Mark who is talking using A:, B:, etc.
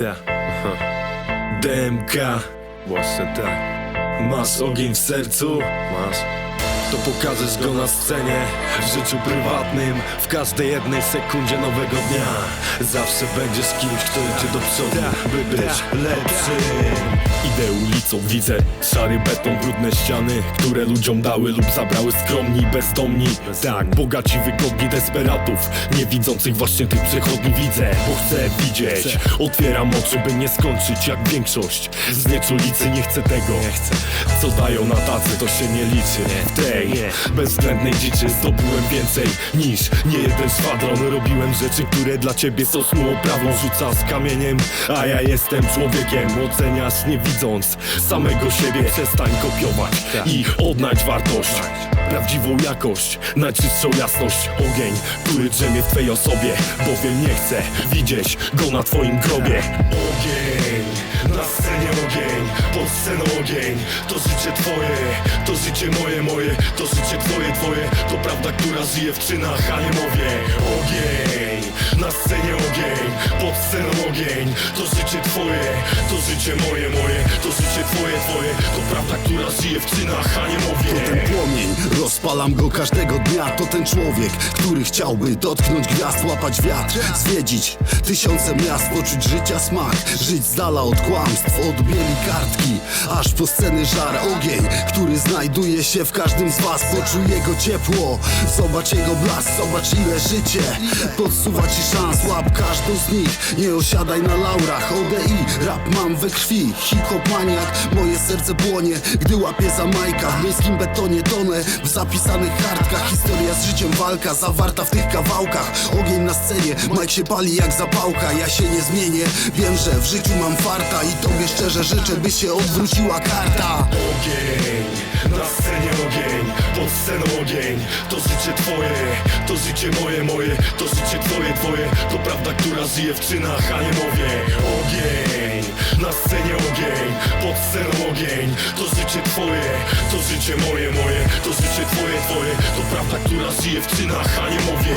A: DMK,
B: Właśnie tak.
A: masz ogień w sercu?
B: Masz?
A: To pokażesz go na scenie. W życiu prywatnym W każdej jednej sekundzie nowego dnia. Zawsze będziesz kimś, kto idzie do przodu By być lepszym.
C: Idę ulicą, widzę szary beton, brudne ściany Które ludziom dały lub zabrały skromni, bezdomni. Tak, bogaci, wygodni desperatów Nie widzących właśnie tych przechodni widzę Bo chcę widzieć. Otwieram oczy, by nie skończyć jak większość. Z nieczulicy nie chcę tego. Co dają na tacy, to się nie liczy. W tej bezwzględnej dziczy zdobyłem więcej Niż nie jeden szwadron. Robiłem rzeczy, które dla ciebie są snu oprawą Rzucasz kamieniem, a ja jestem człowiekiem. Oceniasz nie widząc samego siebie. Przestań kopiować i odnajdź wartość. Prawdziwą jakość, najczystszą jasność. Ogień, który drzemie w twej osobie. Bowiem nie chcę widzieć go na twoim grobie.
A: Ogień, na scenie ogień Pod sceną ogień. To życie twoje, to życie moje, moje. To życie twoje, twoje. To prawda, która żyje w czynach, a nie mowie Ogień, na scenie ogień Pod sceną ogień. To życie twoje, to życie moje, moje. To życie twoje, twoje. To prawda, która żyje w czynach, a nie mowie
D: rozpalam go każdego dnia. To ten człowiek, który chciałby dotknąć gwiazd Łapać wiatr, zwiedzić tysiące miast Poczuć życia smak, żyć z dala od kłamstw Od bieli kartki, aż po sceny żar Ogień, który znajduje się w każdym z was. Poczuj jego ciepło, zobacz jego blask Zobacz ile życie podsuwa ci szans. Łap każdą z nich, nie osiadaj na laurach. ODI, rap mam we krwi Hip-hop maniak, moje serce płonie Gdy łapię za majka. W miejskim betonie tonę W zapisanych kartkach. Historia z życiem walka Zawarta w tych kawałkach. Ogień na scenie Mike się pali jak zapałka. Ja się nie zmienię Wiem, że w życiu mam farta. I tobie szczerze życzę By się odwróciła karta.
A: Ogień, na scenie ogień Pod sceną ogień. To życie twoje, to życie moje, moje. To życie twoje, twoje. To prawda, która żyje w czynach, a nie mowie. Ogień, na scenie ogień Pod sceną ogień. To życie twoje, to życie moje, moje. To życie twoje, twoje. To prawda, która żyje w czynach, a nie mowie